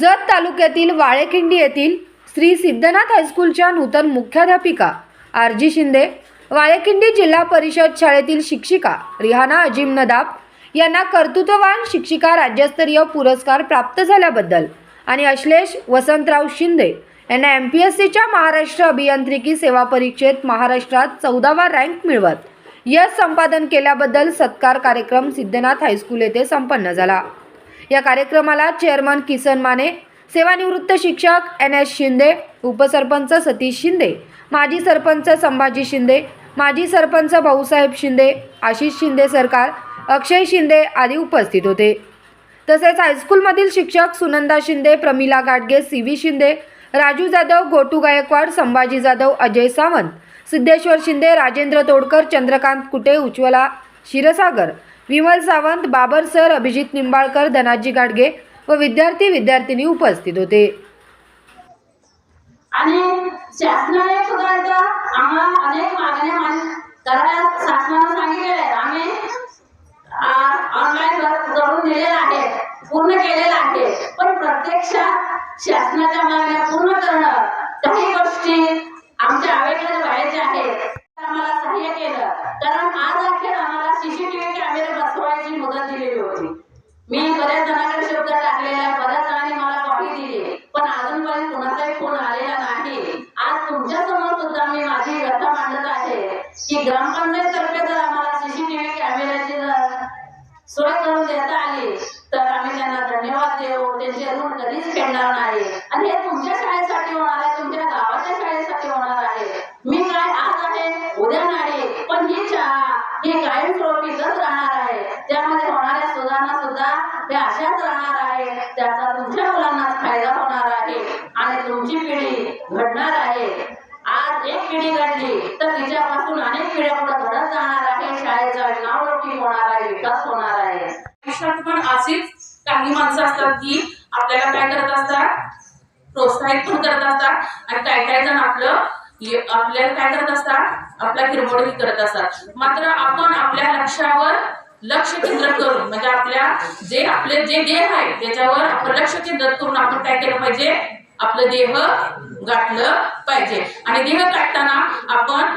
जत तालुक्यातील वाळेखिंडी येथील श्री सिद्धनाथ हायस्कूलच्या नूतन मुख्याध्यापिका आर जी शिंदे वाळेखिंडी जिल्हा परिषद शाळेतील शिक्षिका रिहाना अजिम नदाब यांना कर्तृत्ववान शिक्षिका राज्यस्तरीय पुरस्कार प्राप्त झाल्याबद्दल आणि अश्लेष वसंतराव शिंदे यांना एम पी एस सीच्या महाराष्ट्र अभियांत्रिकी सेवा परीक्षेत महाराष्ट्रात चौदावा रँक मिळवत. यश संपादन केल्याबद्दल सत्कार कार्यक्रम सिद्धनाथ हायस्कूल येथे संपन्न झाला. या कार्यक्रमाला चेअरमन किसन माने सेवानिवृत्त शिक्षक एन एस शिंदे उपसरपंच सतीश शिंदे माजी सरपंच संभाजी शिंदे माजी सरपंच भाऊसाहेब शिंदे आशिष शिंदे सरकार अक्षय शिंदे आदी उपस्थित होते. तसेच हायस्कूलमधील शिक्षक Sunanda Shinde Pramila Gadge C V Shinde Raju Jadhav Gotu Gaikwad Sambhaji Jadhav Ajay Sawant Siddheshwar Shinde Rajendra Todkar Chandrakant Kute Ujjwala Kshirsagar Vimal Sawant Babar sir Abhijit Nimbalkar Dhanaji Gadge व विद्यार्थी विद्यार्थिनी उपस्थित होते. आणि शासनाने सुद्धा आम्हाला अनेक मागण्या करायला शासनानं सांगितलेल्या आहेत आम्ही ऑनलाईन करून दिलेलं आहे पूर्ण केलेलं आहे. पण प्रत्यक्षात शासनाच्या मागण्या पूर्ण करणं काही गोष्टी आमच्या आवेगाच्या बाहेरच्या आहेत. आम्हाला सहाय्य केलं. कारण आज अखेर आम्हाला सीसीटीव्ही कॅमेरे बसवायची मुदत दिलेली होती मी बऱ्याच जणांकडे शब्द टाकलेला बऱ्याच जणांनी मला कॉपी दिली. पण अजूनपर्यंत कोणाचाही फोन आलेला नाही. आज तुमच्यासमोर सुद्धा मी माझी व्यथा मांडत आहे की ग्रामपंचायत तर्फे जर आम्हाला सीसीटीव्ही कॅमेऱ्याची जर सोय करून देता आली तर आम्ही त्यांना धन्यवाद देऊ. त्यांचे ऋण कधीच फेडणार नाही. आणि हे तुमच्या शाळेसाठी होणार आहे तुमच्या गावाच्या शाळेसाठी होणार आहे. मी काय आज आहे उद्या नाही. पण ही शाळा ही कायमस्वरूपीच राहणार आहे. त्यामध्ये त्याचा तुमच्या मुलांनाच फायदा होणार आहे आणि तुमची पिढी घडणार आहे. आज एक पिढी घडली तर तिच्यापासून अनेक पिढ्या पुढे घडत जाणार आहे. शाळेचं नावलौकिक होणार आहे विकास होणार आहे. आयुष्यात पण अशीच काही माणसं असतात की आपल्याला काय करत असतात? प्रोत्साहित पण करत असतात. आणि काय काय जण आपलं आपल्याला काय करत असतात? आपला किरमोडही करत असतात. मात्र आपण आपल्या लक्षावर लक्ष केंद्रित करून म्हणजे आपल्या जे आपले जे देह आहे त्याच्यावर आपण लक्ष केंद्रित करून आपण काय केलं पाहिजे? आपलं देह गाठलं पाहिजे. आणि देह गाठताना आपण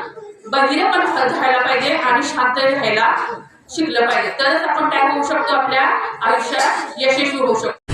बहिरेपण पण पाहिजे आणि शांत राहायला शिकलं पाहिजे. तरच आपण काय होऊ शकतो? आपल्या आयुष्यात यशस्वी होऊ शकतो.